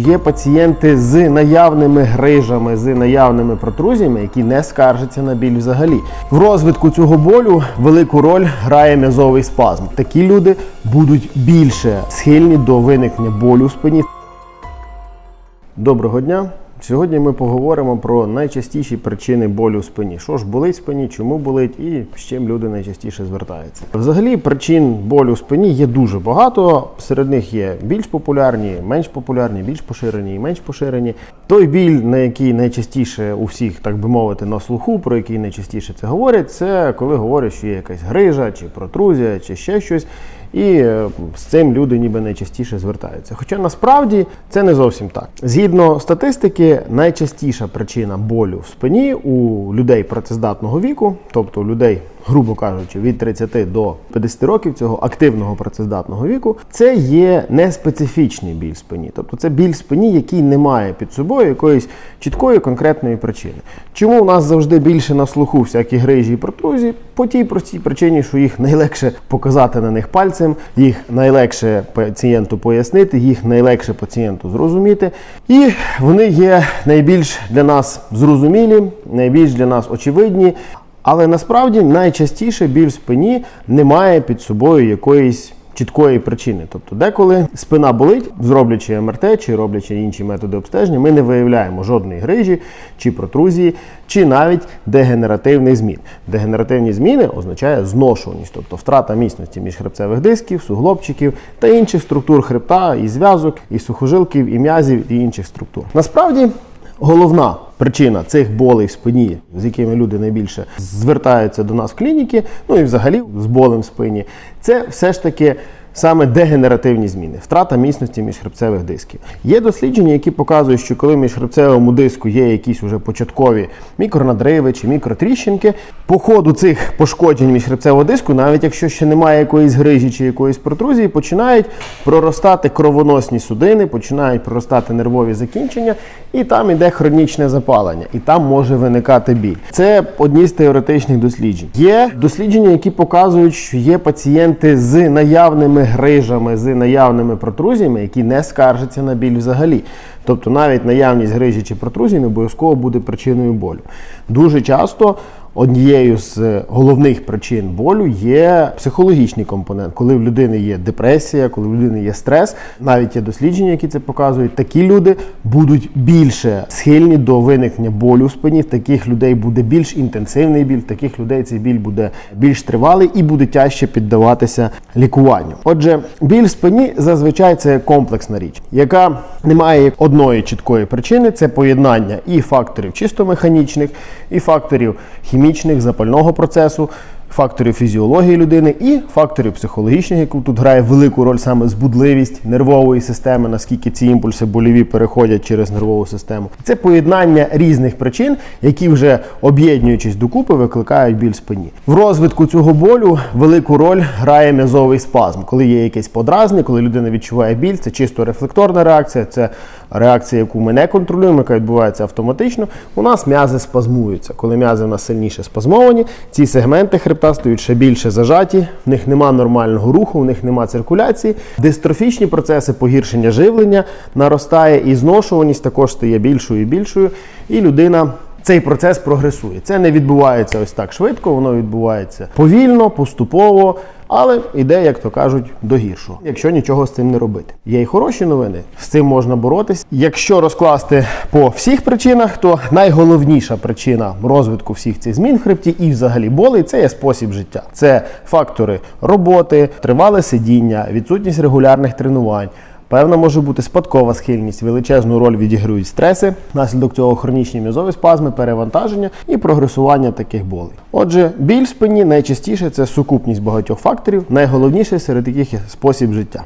Є пацієнти з наявними грижами, з наявними протрузіями, які не скаржаться на біль взагалі. В розвитку цього болю велику роль грає м'язовий спазм. Такі люди будуть більше схильні до виникнення болю в спині. Доброго дня! Сьогодні ми поговоримо про найчастіші причини болю в спині. Що ж болить в спині, чому болить і з чим люди найчастіше звертаються. Взагалі причин болю в спині є дуже багато. Серед них є більш популярні, менш популярні, більш поширені і менш поширені. Той біль, на який найчастіше у всіх, так би мовити, на слуху, про який найчастіше це говорять, це коли говорять, що є якась грижа, чи протрузія, чи ще щось. І е, з цим люди ніби найчастіше звертаються. Хоча насправді це не зовсім так. Згідно статистики, найчастіша причина болю в спині у людей працездатного віку, тобто у людей, грубо кажучи, від 30 до 50 років цього активного працездатного віку, це є неспецифічний біль спині. Тобто це біль спині, який не має під собою якоїсь чіткої конкретної причини. Чому у нас завжди більше на слуху всякі грижі і протрузії? По тій простій причині, що їх найлегше показати на них пальцем, їх найлегше пацієнту пояснити, їх найлегше пацієнту зрозуміти. І вони є найбільш для нас зрозумілі, найбільш для нас очевидні. Але насправді найчастіше біль в спині не має під собою якоїсь чіткої причини. Тобто, деколи спина болить, зроблячи МРТ чи роблячи інші методи обстеження, ми не виявляємо жодної грижі чи протрузії, чи навіть дегенеративних змін. Дегенеративні зміни означає зношуваність, тобто втрата міцності міжхребцевих дисків, суглобчиків та інших структур хребта, і зв'язок, і сухожилків, і м'язів, і інших структур. Насправді. Головна причина цих болей в спині, з якими люди найбільше звертаються до нас в клініки, ну і взагалі з болем в спині, це все ж таки саме дегенеративні зміни, втрата міцності міжхребцевих дисків. Є дослідження, які показують, що коли в міжхребцевому диску є якісь уже початкові мікронадриви чи мікротріщинки, по ходу цих пошкоджень міжхребцевого диску, навіть якщо ще немає якоїсь грижі чи якоїсь протрузії, починають проростати кровоносні судини, починають проростати нервові закінчення, і там іде хронічне запалення, і там може виникати біль. Це одні з теоретичних досліджень. Є дослідження, які показують, що є пацієнти з наявними грижами, з наявними протрузіями, які не скаржаться на біль взагалі. Тобто навіть наявність грижі чи протрузії не обов'язково буде причиною болю. Дуже часто однією з головних причин болю є психологічний компонент, коли в людини є депресія, коли в людини є стрес. Навіть є дослідження, які це показують. Такі люди будуть більше схильні до виникнення болю в спині. В таких людей буде більш інтенсивний біль, в таких людей цей біль буде більш тривалий і буде тяжче піддаватися лікуванню. Отже, біль в спині зазвичай це комплексна річ, яка не має одної чіткої причини. Це поєднання і факторів чисто механічних, і факторів хімічних, запального процесу. Факторів фізіології людини і факторів психологічних, які тут грає велику роль саме збудливість нервової системи, наскільки ці імпульси боліві переходять через нервову систему. Це поєднання різних причин, які вже об'єднуючись докупи, викликають біль спині. В розвитку цього болю велику роль грає м'язовий спазм, коли є якесь подразне, коли людина відчуває біль, це чисто рефлекторна реакція, це реакція, яку ми не контролюємо, яка відбувається автоматично. У нас м'язи спазмуються. Коли м'язи у нас сильніше спазмовані, ці сегменти хребта стають ще більше зажаті, в них нема нормального руху, в них нема циркуляції. Дистрофічні процеси погіршення живлення наростає і зношуваність також стає більшою і більшою. І людина. Цей процес прогресує. Це не відбувається ось так швидко, воно відбувається повільно, поступово, але йде, як то кажуть, до гіршого, якщо нічого з цим не робити. Є й хороші новини, з цим можна боротись. Якщо розкласти по всіх причинах, то найголовніша причина розвитку всіх цих змін в хребті і взагалі болей це є спосіб життя. Це фактори роботи, тривале сидіння, відсутність регулярних тренувань. Певна може бути спадкова схильність, величезну роль відіграють стреси, внаслідок цього хронічні м'язові спазми, перевантаження і прогресування таких болей. Отже, біль в спині найчастіше це сукупність багатьох факторів, найголовніше серед яких є спосіб життя.